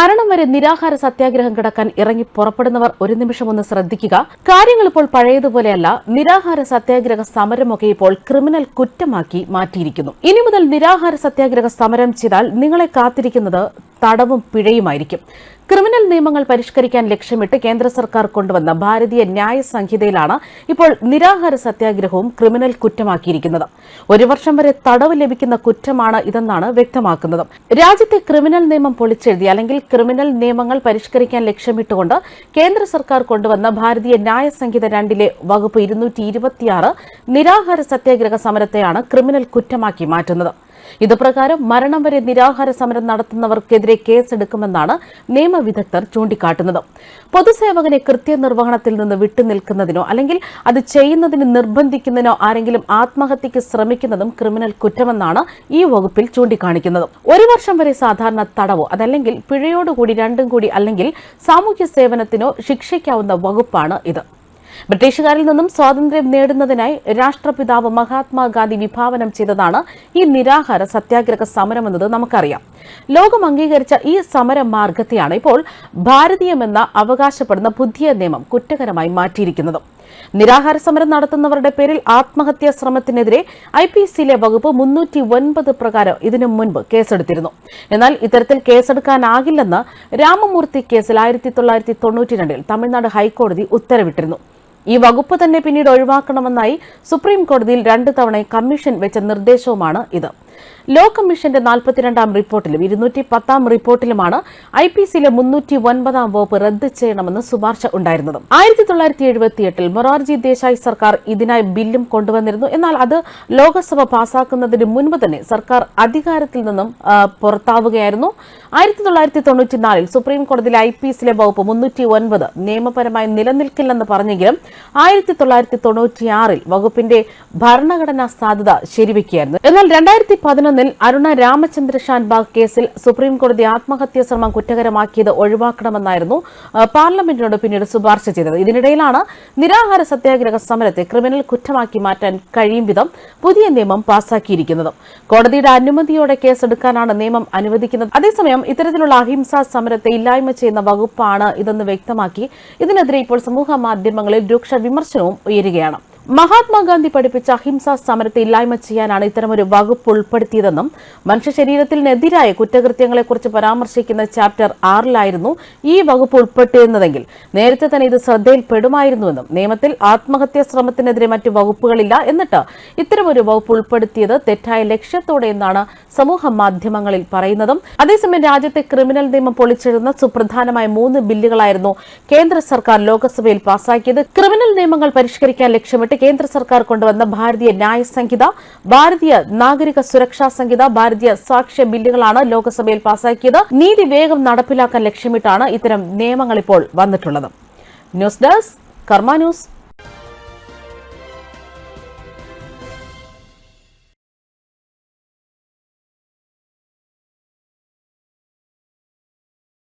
മരണം വരെ നിരാഹാര സത്യാഗ്രഹം കിടക്കാൻ ഇറങ്ങി പുറപ്പെടുന്നവർ ഒരു നിമിഷം ഒന്ന് ശ്രദ്ധിക്കുക. കാര്യങ്ങൾ ഇപ്പോൾ പഴയതുപോലെയല്ല. നിരാഹാര സത്യാഗ്രഹ സമരമൊക്കെ ഇപ്പോൾ ക്രിമിനൽ കുറ്റമാക്കി മാറ്റിയിരിക്കുന്നു. ഇനി മുതൽ നിരാഹാര സത്യാഗ്രഹ സമരം ചെയ്താൽ നിങ്ങളെ കാത്തിരിക്കുന്നത് തടവും പിഴയുമായിരിക്കും. ക്രിമിനൽ നിയമങ്ങൾ പരിഷ്കരിക്കാൻ ലക്ഷ്യമിട്ട് കേന്ദ്ര സർക്കാർ കൊണ്ടുവന്ന ഭാരതീയ ന്യായ സംഹിതയിലാണ് ഇപ്പോൾ നിരാഹാര സത്യാഗ്രഹവും ക്രിമിനൽ കുറ്റമാക്കിയിരിക്കുന്നത്. ഒരു വർഷം വരെ തടവ് ലഭിക്കുന്ന കുറ്റമാണ് ഇതെന്നാണ് വ്യക്തമാക്കുന്നത്. രാജ്യത്തെ ക്രിമിനൽ നിയമം പൊളിച്ചെഴുതി അല്ലെങ്കിൽ ക്രിമിനൽ നിയമങ്ങൾ പരിഷ്കരിക്കാൻ ലക്ഷ്യമിട്ടുകൊണ്ട് കേന്ദ്ര സർക്കാർ കൊണ്ടുവന്ന ഭാരതീയ ന്യായ സംഹിത രണ്ടിലെ വകുപ്പ് ഇരുന്നൂറ്റി നിരാഹാര സത്യാഗ്രഹ സമരത്തെയാണ് ക്രിമിനൽ കുറ്റമാക്കി മാറ്റുന്നത്. ഇതുപ്രകാരം മരണം വരെ നിരാഹാര സമരം നടത്തുന്നവർക്കെതിരെ കേസെടുക്കുമെന്നാണ് നിയമവിദഗ്ധർ ചൂണ്ടിക്കാട്ടുന്നത്. പൊതുസേവകനെ കൃത്യനിർവഹണത്തിൽ നിന്ന് വിട്ടുനിൽക്കുന്നതിനോ അല്ലെങ്കിൽ അത് ചെയ്യുന്നതിന് നിർബന്ധിക്കുന്നതിനോ ആരെങ്കിലും ആത്മഹത്യക്ക് ശ്രമിക്കുന്നതും ക്രിമിനൽ കുറ്റമെന്നാണ് ഈ വകുപ്പിൽ ചൂണ്ടിക്കാണിക്കുന്നത്. ഒരു വർഷം വരെ സാധാരണ തടവോ അതല്ലെങ്കിൽ പിഴയോടുകൂടി രണ്ടും കൂടി അല്ലെങ്കിൽ സാമൂഹ്യ സേവനത്തിനോ ശിക്ഷിക്കാവുന്ന വകുപ്പാണ് ഇത്. ബ്രിട്ടീഷുകാരിൽ നിന്നും സ്വാതന്ത്ര്യം നേടുന്നതിനായി രാഷ്ട്രപിതാവ് മഹാത്മാഗാന്ധി വിഭാവനം ചെയ്തതാണ് ഈ നിരാഹാര സത്യാഗ്രഹ സമരമെന്നത് നമുക്കറിയാം. ലോകം അംഗീകരിച്ച ഈ സമര മാർഗത്തെയാണ് ഇപ്പോൾ ഭാരതീയമെന്ന അവകാശപ്പെടുന്ന പുതിയ നിയമം കുറ്റകരമായി മാറ്റിയിരിക്കുന്നത്. നിരാഹാര സമരം നടത്തുന്നവരുടെ പേരിൽ ആത്മഹത്യാ ശ്രമത്തിനെതിരെ ഐ പി സിയിലെ വകുപ്പ് മുന്നൂറ്റി ഒൻപത് പ്രകാരം ഇതിനു മുൻപ് കേസെടുത്തിരുന്നു. എന്നാൽ ഇത്തരത്തിൽ കേസെടുക്കാനാകില്ലെന്ന് രാമമൂർത്തി കേസിൽ ആയിരത്തി തൊള്ളായിരത്തി തൊണ്ണൂറ്റി തമിഴ്നാട് ഹൈക്കോടതി ഉത്തരവിട്ടിരുന്നു. ഈ വകുപ്പ് തന്നെ പിന്നീട് ഒഴിവാക്കണമെന്നായി സുപ്രീം രണ്ട് തവണ കമ്മീഷൻ വെച്ച നിർദ്ദേശവുമാണ് ഇത്. ലോ കമ്മീഷന്റെ നാൽപ്പത്തിരണ്ടാം റിപ്പോർട്ടിലും ഇരുന്നൂറ്റി പത്താം റിപ്പോർട്ടിലുമാണ് ഐ പി സിയിലെ മുന്നൂറ്റി ഒൻപതാം വകുപ്പ് റദ്ദ് ചെയ്യണമെന്ന് ശുപാർശ ഉണ്ടായിരുന്നത്. ആയിരത്തി തൊള്ളായിരത്തി എഴുപത്തിയെട്ടിൽ മൊറാർജി ദേശായി സർക്കാർ ഇതിനായി ബില്ലും കൊണ്ടുവന്നിരുന്നു. എന്നാൽ അത് ലോക്സഭ പാസാക്കുന്നതിന് മുൻപ് തന്നെ സർക്കാർ അധികാരത്തിൽ നിന്നും പുറത്താവുകയായിരുന്നു. ആയിരത്തി തൊള്ളായിരത്തി തൊണ്ണൂറ്റിനാലിൽ സുപ്രീം കോടതിയിലെ ഐ പി സിയിലെ വകുപ്പ് മുന്നൂറ്റി ഒൻപത് നിയമപരമായി നിലനിൽക്കില്ലെന്ന് പറഞ്ഞെങ്കിലും ആയിരത്തി തൊള്ളായിരത്തി തൊണ്ണൂറ്റിയാറിൽ വകുപ്പിന്റെ ഭരണഘടനാ സാധ്യത ശരിവെക്കുകയായിരുന്നു. എന്നാൽ രണ്ടായിരത്തി പതിനൊന്നിൽ അരുണ രാമചന്ദ്ര ഷാൻബാഗ് കേസിൽ സുപ്രീംകോടതി ആത്മഹത്യാ ശ്രമം കുറ്റകരമാക്കിയത് ഒഴിവാക്കണമെന്നായിരുന്നു പാർലമെന്റിനോട് പിന്നീട് ശുപാർശ ചെയ്തത്. ഇതിനിടയിലാണ് നിരാഹാര സത്യാഗ്രഹ സമരത്തെ ക്രിമിനൽ കുറ്റമാക്കി മാറ്റാൻ കഴിയും വിധം പുതിയ നിയമം പാസാക്കിയിരിക്കുന്നത്. കോടതിയുടെ അനുമതിയോടെ കേസെടുക്കാനാണ് നിയമം അനുവദിക്കുന്നത്. അതേസമയം ഇത്തരത്തിലുള്ള അഹിംസാ സമരത്തെ ഇല്ലായ്മ ചെയ്യുന്ന വകുപ്പാണ് ഇതെന്ന് വ്യക്തമാക്കി ഇതിനെതിരെ ഇപ്പോൾ സമൂഹ മാധ്യമങ്ങളിൽ രൂക്ഷ വിമർശനവും ഉയരുകയാണ്. മഹാത്മാഗാന്ധി പഠിപ്പിച്ച അഹിംസാ സമരത്തെ ഇല്ലായ്മ ചെയ്യാനാണ് ഇത്തരമൊരു വകുപ്പ് ഉൾപ്പെടുത്തിയതെന്നും മനുഷ്യ ശരീരത്തിനെതിരായ കുറ്റകൃത്യങ്ങളെക്കുറിച്ച് പരാമർശിക്കുന്ന ചാപ്റ്റർ ആറിലായിരുന്നു ഈ വകുപ്പ് ഉൾപ്പെട്ടിരുന്നതെങ്കിൽ നേരത്തെ തന്നെ ഇത് ശ്രദ്ധയിൽപ്പെടുമായിരുന്നുവെന്നും നിയമത്തിൽ ആത്മഹത്യാ ശ്രമത്തിനെതിരെ മറ്റു വകുപ്പുകളില്ല എന്നിട്ട് ഇത്തരമൊരു വകുപ്പ് ഉൾപ്പെടുത്തിയത് തെറ്റായ ലക്ഷ്യത്തോടെ എന്നാണ് സമൂഹ മാധ്യമങ്ങളിൽ പറയുന്നതും. അതേസമയം രാജ്യത്തെ ക്രിമിനൽ നിയമം പൊളിച്ചെഴുതുന്ന സുപ്രധാനമായ മൂന്ന് ബില്ലുകളായിരുന്നു കേന്ദ്ര സർക്കാർ ലോക്സഭയിൽ പാസാക്കിയത്. ക്രിമിനൽ നിയമങ്ങൾ പരിഷ്കരിക്കാൻ ലക്ഷ്യമിട്ട് കേന്ദ്ര സർക്കാർ കൊണ്ടുവന്ന ഭാരതീയ ന്യായ സംഹിത ഭാരതീയ നാഗരിക സുരക്ഷാ സംഹിത ഭാരതീയ സാക്ഷ്യ ബില്ലുകളാണ് ലോക്സഭയിൽ പാസാക്കിയത്. നീതി വേഗം നടപ്പിലാക്കാൻ ലക്ഷ്യമിട്ടാണ് ഇത്തരം നിയമങ്ങൾ ഇപ്പോൾ വന്നിട്ടുള്ളത്. News desk Karma news.